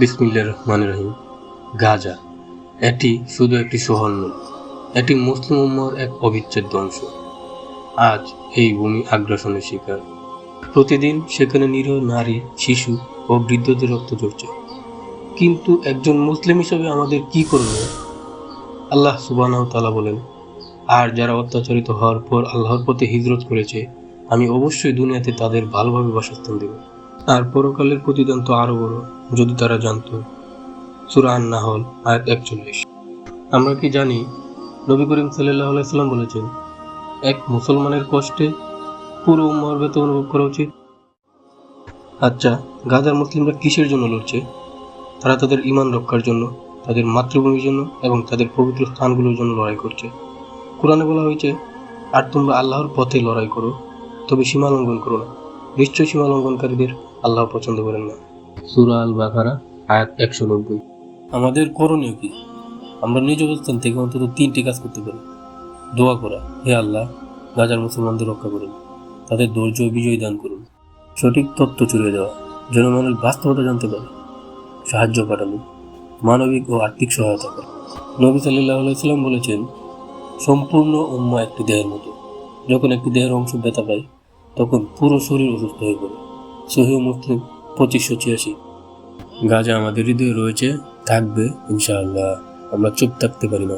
বিসমিল্লা রহমান রহিম। গাজা, এটি শুধু একটি শহর নয়, এটি মুসলিম উম্মার এক অবিচ্ছেদ্য অংশ। আজ এই ভূমি আগ্রাসনের শিকার। প্রতিদিন সেখানে নিরীহ নারী, শিশু ও বৃদ্ধদের রক্ত ঝরছে। কিন্তু একজন মুসলিম হিসেবে আমাদের কি করবে? আল্লাহ সুবাহ তালা বলেন, আর যারা অত্যাচারিত হওয়ার পর আল্লাহর পথে হিজরত করেছে, আমি অবশ্যই দুনিয়াতে তাদের ভালোভাবে বাসস্থান দেব। আর পরকালের প্রতিদান তো আরও বড়, যদি তারা জানতো। সুরান নাহল আয়াত একচল্লিশ। আমরা কি জানি, নবী করিম সাল্লাহ সাল্লাম বলেছেন, এক মুসলমানের কষ্টে পুরো উম্মার বেত অনুভব করা উচিত। আচ্ছা গাজার মুসলিমরা কিসের জন্য লড়ছে? তারা তাদের ইমান রক্ষার জন্য, তাদের মাতৃভূমির জন্য এবং তাদের পবিত্র স্থানগুলোর জন্য লড়াই করছে। কোরআনে বলা হয়েছে, আর তোমরা আল্লাহর পথে লড়াই করো, তবে সীমা লঙ্ঘন করো না। নিশ্চয় সীমা লঙ্ঘনকারীদের আল্লাহ পছন্দ করেন না। সুরা আল বাকারা আয়াত একশো নব্বই। আমাদের করণীয় কি? আমরা নিজ অবস্থান থেকে অন্তত তিনটি কাজ করতে পারি। দোয়া করা হে আল্লাহ গাজার মুসলমানদের রক্ষা করুন। তাদের ধৈর্য বিজয় দান করুন। সঠিক তথ্য ছড়িয়ে দেওয়া জনগণের বাস্তবতা জানতে পারে। সাহায্য পাঠানো মানবিক ও আর্থিক সহায়তা করা। নবী সাল্লাহ সাল্লাম বলেছেন সম্পূর্ণ উম্মা একটি দেহের মতো। যখন একটি দেহের অংশ ব্যথা পায় তখন পুরো শরীর অসুস্থ হয়ে পড়ে। সহিহ মুসলিম পঁচিশশো ছিয়াশি। গাজা আমাদের হৃদয়ে রয়েছে, থাকবে, ইনশাআল্লাহ। আমরা চুপ থাকতে পারি না।